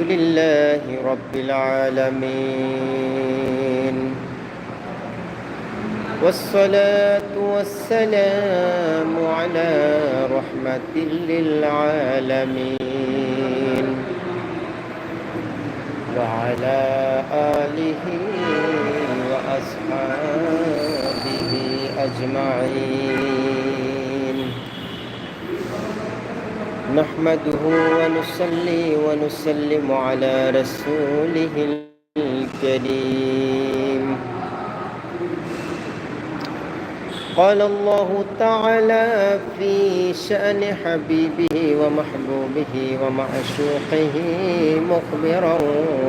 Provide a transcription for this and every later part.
لله رب العالمين. والصلاة والسلام على رحمة للعالمين. وعلى آله وأصحابه أجمعين. نحمده ونصلي ونسلم على رسوله الكريم. قال الله تعالى في شأن حبيبه ومحبوبه ومعشوقه مخبرا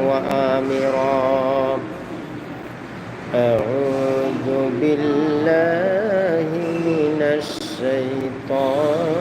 وآمرا. أعوذ بالله من الشيطان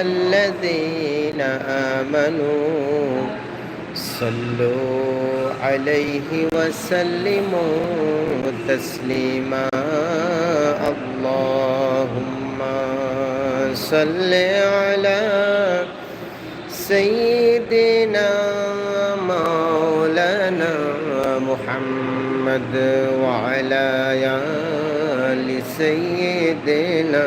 الذين آمنوا صلوا عليه وسلموا تسليما. اللهم صل على سيدنا مولانا محمد وعلى آل سيدنا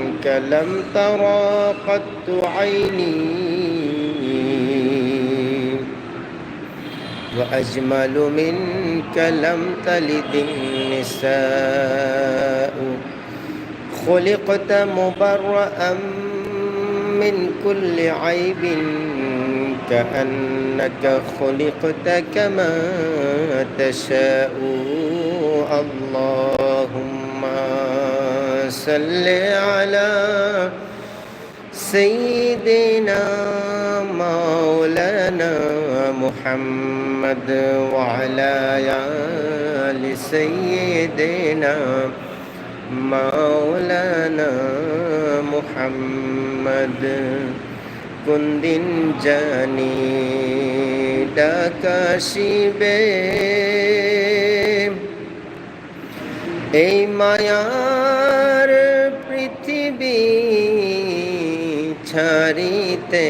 منك لم ترى قط عيني. وأجمل منك لم تلد النساء. خلقت مبرأ من كل عيب كأنك خلقت كما تشاء. اللهم صل على سيدنا مولانا محمد وعلى آل سيدنا مولانا محمد কোন দিন জানি ডাকাশিবে এই মায়ার ঝরিতে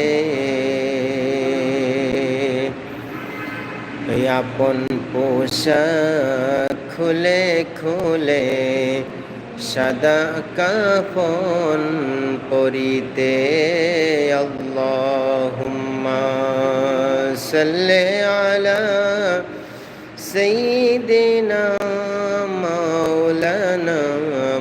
আপন পোশাক খুলে খুলে সাদা কাপন পরিতে। আল্লাহুম্মা সাল্লি আলা দিনা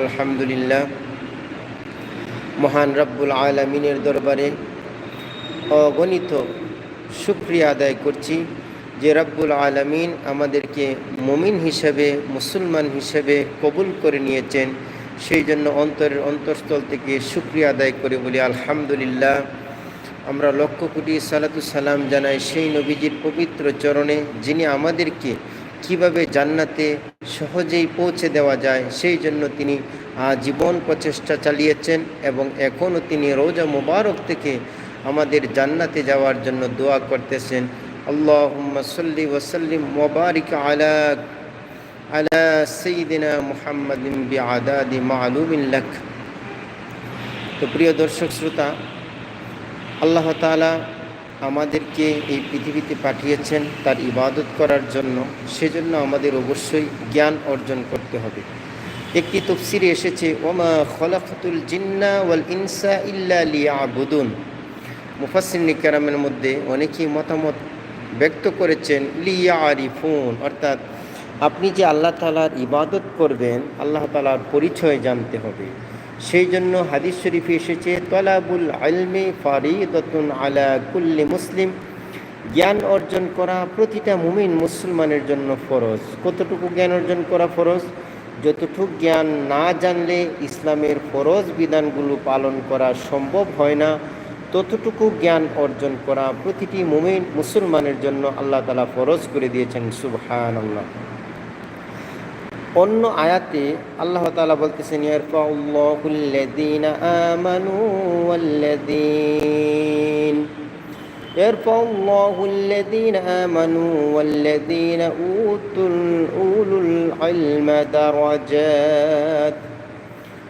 আলহামদুলিল্লাহ, মহান রব্বুল আলমিনের দরবারে অগণিত সুক্রিয়া আদায় করছি যে রব্বুল আলমিন আমাদেরকে মমিন হিসেবে, মুসলমান হিসেবে কবুল করে নিয়েছেন। সেই জন্য অন্তরের অন্তঃস্থল থেকে সুক্রিয়া আদায় করে বলি, আলহামদুলিল্লাহ। আমরা লক্ষ কোটি সালাতু সালাম জানাই সেই নবীজির পবিত্র চরণে, যিনি আমাদেরকে কীভাবে জান্নাতে সহজেই পৌঁছে দেওয়া যায়। সেই জন্য তিনি জীবন প্রচেষ্টা চালিয়েছেন এবং এখনও তিনি রোজা মুবারক থেকে আমাদের জান্নাতে যাওয়ার জন্য দোয়া করতেছেন। আল্লাহ সাল্লি ওসাল্লিম মোবারিক আলা আলা সঈদিনা মুহাম্মদিম বি আদাদি মালুমিল্লাখ তো প্রিয় দর্শক, শ্রোতা, আল্লাহ তালা আমাদেরকে এই পৃথিবীতে পাঠিয়েছেন তার ইবাদত করার জন্য, সেজন্য আমাদের অবশ্যই জ্ঞান অর্জন করতে হবে। একটি তফসিরে এসেছে, ওমা খলাফতুল জিন্না ওয়াল ইনসা ইল্লা লিয়াবুদুন। মুফাসিন নিকারামের মধ্যে অনেকেই মতামত ব্যক্ত করেছেন লিয়া আরিফুন অর্থাৎ আপনি যে আল্লাহ তালার ইবাদত করবেন, আল্লাহ তালার পরিচয় জানতে হবে। সেই জন্য হাদিস শরীফে এসেছে, তলাবুল আলমে ফারিদতুন আলা কুল্লি মুসলিম। জ্ঞান অর্জন করা প্রতিটা মুমিন মুসলমানের জন্য ফরজ। কতটুকু জ্ঞান অর্জন করা ফরজ? যতটুকু জ্ঞান না জানলে ইসলামের ফরজ বিধানগুলো পালন করা সম্ভব হয় না, ততটুকু জ্ঞান অর্জন করা প্রতিটি মুমিন মুসলমানের জন্য আল্লাহ তালা ফরজ করে দিয়েছেন সুবহান আল্লাহ অন্য আয়াতে আল্লাহ তালা বলতেছেন ইয়ারফাউল্লাহুল্লাযীনা আমানু ওয়াল্লাযীন يرفع الله الذين آمنوا والذين أوتوا أولو العلم درجات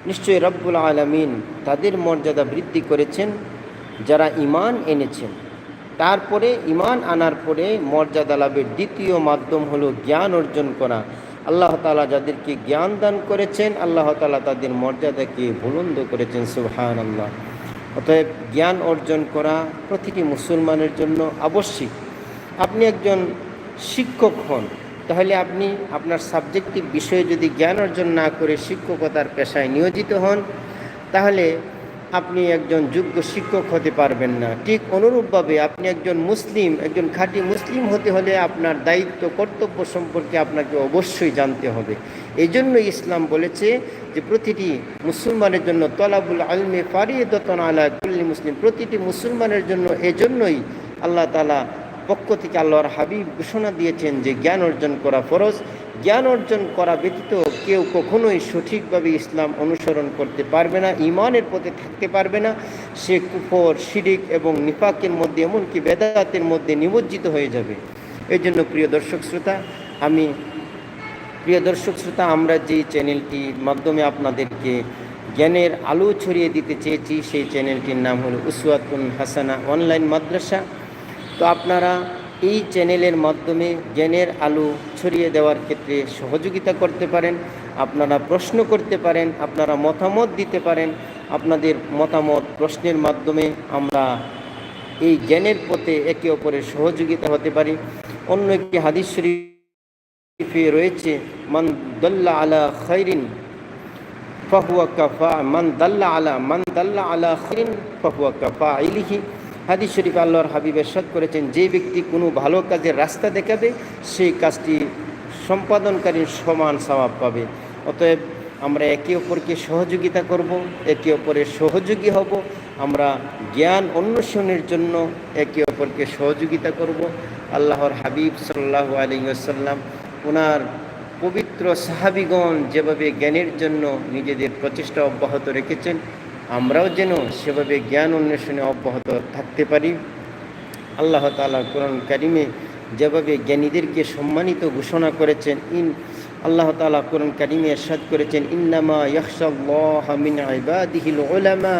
নিশ্চয়ই রব্বুল আলমিন তাদের মর্যাদা বৃদ্ধি করেছেন যারা ইমান এনেছেন তারপরে ইমান আনার পরে মর্যাদা লাভের দ্বিতীয় মাধ্যম হলো জ্ঞান অর্জন করা আল্লাহ তালা যাদেরকে জ্ঞান দান করেছেন, আল্লাহ তালা তাদের মর্যাদাকে বুলন্দ করেছেন সুবহান আল্লাহ অতএব জ্ঞান অর্জন করা প্রতিটি মুসলমানের জন্য আবশ্যিক। আপনি একজন শিক্ষক হন, তাহলে আপনি আপনার সাবজেক্টিভ বিষয়ে যদি জ্ঞান অর্জন না করে শিক্ষকতার পেশায় নিয়োজিত হন, তাহলে আপনি একজন যোগ্য শিক্ষক হতে পারবেন না। ঠিক অনুরূপভাবে আপনি একজন মুসলিম, একজন খাঁটি মুসলিম হতে হলে আপনার দায়িত্ব, কর্তব্য সম্পর্কে আপনাকে অবশ্যই জানতে হবে। এই জন্য ইসলাম বলেছে যে প্রতিটি মুসলমানের জন্য তলাবুল আলমে ফারিদতন আলা কুল্লি মুসলিম, প্রতিটি মুসলমানের জন্য এজন্যই আল্লাহ তালা পক্ষ থেকে আল্লাহর হাবিব ঘোষণা দিয়েছেন যে জ্ঞান অর্জন করা ফরজ। জ্ঞান অর্জন করা ব্যতীত কেউ কখনোই সঠিকভাবে ইসলাম অনুসরণ করতে পারবে না ইমানের পথে থাকতে পারবে না। সে কুফর, শিরিক এবং নিফাকের মধ্যে, এমনকি বেদাতের মধ্যে নিমজ্জিত হয়ে যাবে। এই জন্য প্রিয় দর্শক শ্রোতা, আমি, প্রিয় দর্শক শ্রোতা, আমরা যে চ্যানেলটির মাধ্যমে আপনাদেরকে জ্ঞানের আলো ছড়িয়ে দিতে চেয়েছি, সেই চ্যানেলটির নাম হলো উসওয়াতুন হাসানা অনলাইন মাদ্রাসা। তো আপনারা এই চ্যানেলের মাধ্যমে জ্ঞানের আলো ছড়িয়ে দেওয়ার ক্ষেত্রে সহযোগিতা করতে পারেন, আপনারা প্রশ্ন করতে পারেন, আপনারা মতামত দিতে পারেন, আপনাদের মতামত প্রশ্নের মাধ্যমে আমরা এই জ্ঞানের পথে একে অপরের সহযোগিতা হতে পারি। অন্য একটি হাদিস শরীফে রয়েছে, মান দল্লা আলা খৈরিন ফাহুয়া কাফা, মান দাল্লা আলা, মান দাল্লা আলা খৈরিন ফাহুয়া কাফা ইলিহি হাদিস শরীফ আল্লাহর হাবিব এরশাদ করেছেন, যে ব্যক্তি কোনো ভালো কাজের রাস্তা দেখাবে, সেই কাজটি সম্পাদনকারী সমান স্বভাব পাবে। অতএব আমরা একে অপরকে সহযোগিতা করব, একে অপরের সহযোগী হব, আমরা জ্ঞান অন্বেষণের জন্য একে অপরকে সহযোগিতা করব। আল্লাহর হাবিব সাল্লাহ আলী আসাল্লাম ওনার পবিত্র সাহাবিগণ যেভাবে জ্ঞানের জন্য নিজেদের প্রচেষ্টা অব্যাহত রেখেছেন আমরাও যেন সেভাবে জ্ঞান অন্বেষণে অব্যাহত থাকতে পারি। আল্লাহ তালা কোরআন কারিমে যেভাবে জ্ঞানীদেরকে সম্মানিত ঘোষণা করেছেন, ইন আল্লাহ তালা কোরআন কারিমে এরশাদ করেছেন, ইন্নামা ইয়াহসাল্লাহমিন ওলামা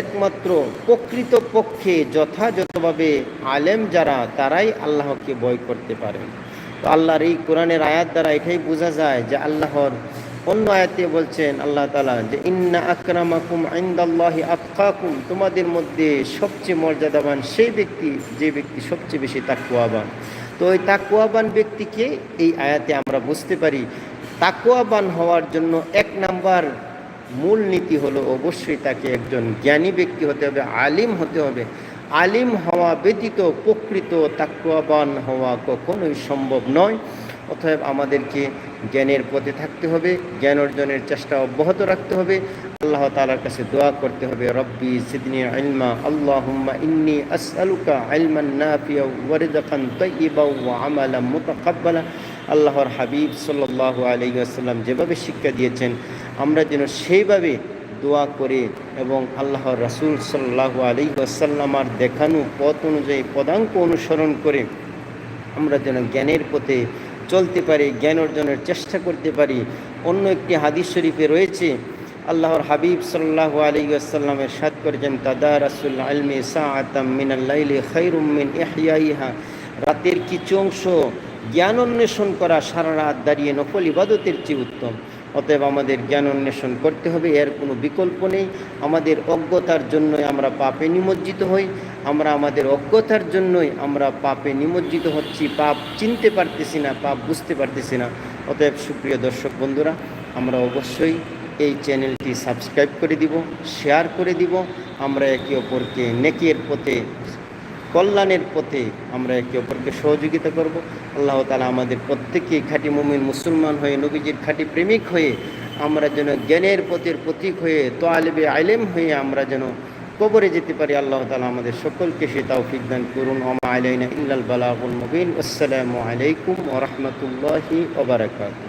একমাত্র প্রকৃত পক্ষে যথাযথভাবে আলেম যারা, তারাই আল্লাহকে বয় করতে পারেন তো আল্লাহর এই কোরআনের আয়াত দ্বারা এটাই বোঝা যায় যে আল্লাহর অন্য আয়াতে বলছেন আল্লাহ তালা যে, ইন্না আকরামাকুম আইন্দাল্লাহি আতকাকুম। তোমাদের মধ্যে সবচেয়ে মর্যাদাবান সেই ব্যক্তি, যে ব্যক্তি সবচেয়ে বেশি তাকুয়াবান তো ওই তাকুয়াবান ব্যক্তিকে এই আয়াতে আমরা বুঝতে পারি তাকুয়াবান হওয়ার জন্য এক নাম্বার মূল নীতি হলো অবশ্যই তাকে একজন জ্ঞানী ব্যক্তি হতে হবে, আলিম হতে হবে। আলিম হওয়া ব্যতীত প্রকৃত তাকুয়াবান হওয়া কখনোই সম্ভব নয়। অতএব আমাদেরকে জ্ঞানের পথে থাকতে হবে, জ্ঞান অর্জনের চেষ্টা অব্যাহত রাখতে হবে। আল্লাহ তালার কাছে দোয়া করতে হবে, রব্বি সিদনি আলমা আল্লাহুম্মা ইন্নি আসআলুকা আলমান নাফিয়া ওয়ারিদাকান তাইয়্যিবা ওয়া আমালাম মুতাকাব্বালা। আল্লাহর হাবিব সাল্লাল্লাহু আলাইহি ওয়াসাল্লাম যেভাবে শিক্ষা দিয়েছেন, আমরা যেন সেইভাবে দোয়া করে এবং আল্লাহর রাসূল সাল্লাল্লাহু আলাইহি ওয়াসাল্লামার দেখানো পথ অনুযায়ী পদাঙ্ক অনুসরণ করে আমরা যেন জ্ঞানের পথে চলতে পারি, জ্ঞান অর্জনের চেষ্টা করতে পারি। অন্য একটি হাদিস শরীফে রয়েছে, আল্লাহর হাবিব সাল্লাহ আলী আসাল্লামের সাদ করেছেন তাদা রাসুল আলমে সাআতাম মিনাল্লাইলে খৈরুম মিন ইহইয়া রাতের কিছু অংশ জ্ঞান অন্বেষণ করা সারা রাত দাঁড়িয়ে নকল ইবাদতের চেয়ে উত্তম। অতএব আমাদের জ্ঞান অন্বেষণ করতে হবে, এর কোনো বিকল্প নেই। আমাদের অজ্ঞতার জন্যই আমরা পাপে নিমজ্জিত হই। আমরা আমাদের অজ্ঞতার জন্যই আমরা পাপে নিমজ্জিত হচ্ছি। পাপ চিনতে পারতেছি না, পাপ বুঝতে পারতেছি না। অতএব সুপ্রিয় দর্শক বন্ধুরা, আমরা অবশ্যই এই চ্যানেলটি সাবস্ক্রাইব করে দিব, শেয়ার করে দিব। আমরা একে অপরকে নেকের পথে, কল্যাণের পথে আমরা একে অপরকে সহযোগিতা করব। আল্লাহ তালা আমাদের প্রত্যেককে খাঁটি মুমিন মুসলমান হয়ে, নবীজির খাঁটি প্রেমিক হয়ে, আমরা যেন জ্ঞানের পথের প্রতীক হয়ে তো তোয়ালেবে আইলেম হয়ে আমরা যেন কবরে যেতে পারি, আল্লাহ তালা আমাদের সকলকে সে তাও দান করুন। ওমা আলাইনা ইল্লাল বালাগুল মুবিন। আসসালামু আলাইকুম ওরহমতুল্লাহি ওবরাকাতু